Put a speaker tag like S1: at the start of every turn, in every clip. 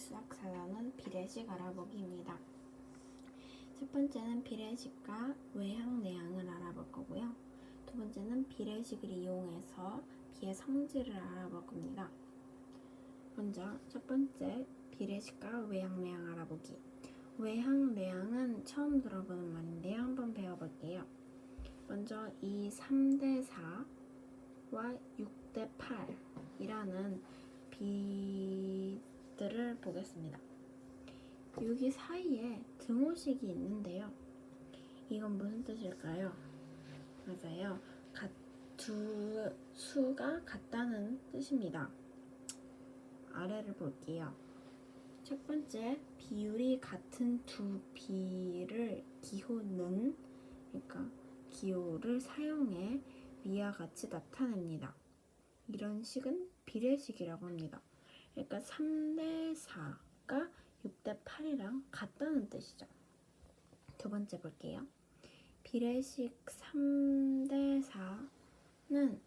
S1: 수학 사전은 비례식 알아보기입니다. 첫 번째는 비례식과 외향, 내향을 알아볼 거고요. 두 번째는 비례식을 이용해서 비의 성질을 알아볼 겁니다. 먼저 첫 번째 비례식과 외향, 내향 알아보기. 외향, 내향은 처음 들어보는 말인데요. 한번 배워볼게요. 먼저 이 3대 4와 6대 8이라는 비 들을 보겠습니다. 여기 사이에 등호식이 있는데요. 이건 무슨 뜻일까요? 맞아요. 같, 두 수가 같다는 뜻입니다. 아래를 볼게요. 첫 번째, 비율이 같은 두 비를 기호는, 그러니까 기호를 사용해 위와 같이 나타냅니다. 이런 식은 비례식이라고 합니다. 그러니까 3대 4가 6대 8이랑 같다는 뜻이죠. 두 번째 볼게요. 비례식 3대 4는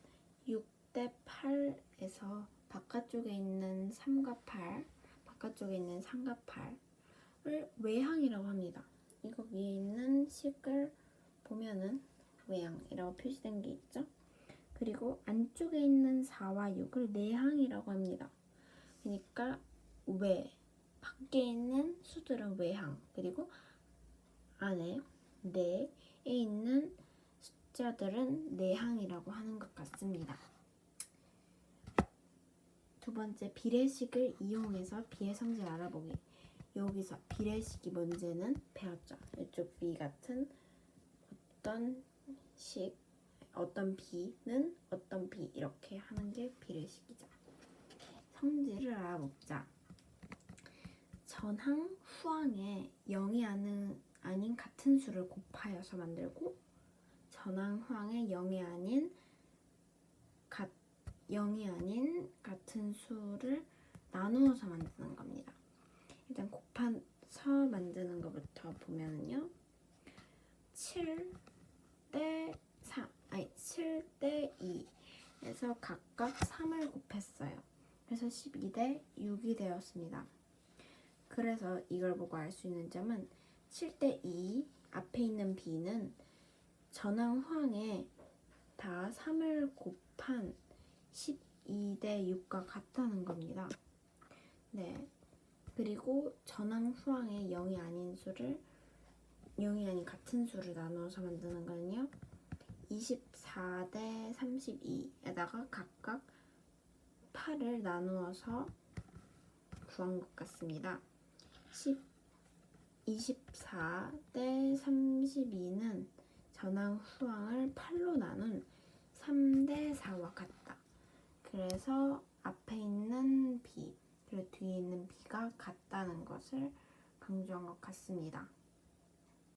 S1: 6대 8에서 바깥쪽에 있는 3과 8, 바깥쪽에 있는 3과 8을 외항이라고 합니다. 이거 위에 있는 식을 보면은 외항이라고 표시된 게 있죠. 그리고 안쪽에 있는 4와 6을 내항이라고 합니다. 그러니까 외 밖에 있는 수들은 외항 그리고 안에 내에 있는 숫자들은 내항이라고 하는 것 같습니다. 두 번째 비례식을 이용해서 비의 성질 알아보기. 여기서 비례식이 뭔지는 배웠죠. 이쪽 비 같은 어떤 식, 어떤 비는 어떤 비 이렇게 하는 게 비례식이죠. 성질을 알아보자. 전항, 후항에 0이 아닌, 아닌 같은 수를 곱하여서 만들고 전항, 후항에 0이 아닌 가, 0이 아닌 같은 수를 나누어서 만드는 겁니다. 일단 곱해서 만드는 것부터 보면요. 7대 3, 아니 7대 2에서 각각 3을 곱했어요. 그래서 12대 6이 되었습니다. 그래서 이걸 보고 알 수 있는 점은 7대 2 앞에 있는 b는 전항 후항에 다 3을 곱한 12대 6과 같다는 겁니다. 네. 그리고 전항 후항에 0이 아닌 수를 0이 아닌 같은 수를 나누어서 만드는 거는요. 24대 32에다가 각각 8을 나누어서 구한 것 같습니다. 10, 24 대 32는 전항 후항을 8로 나눈 3 대 4와 같다. 그래서 앞에 있는 b, 그리고 뒤에 있는 b가 같다는 것을 강조한 것 같습니다.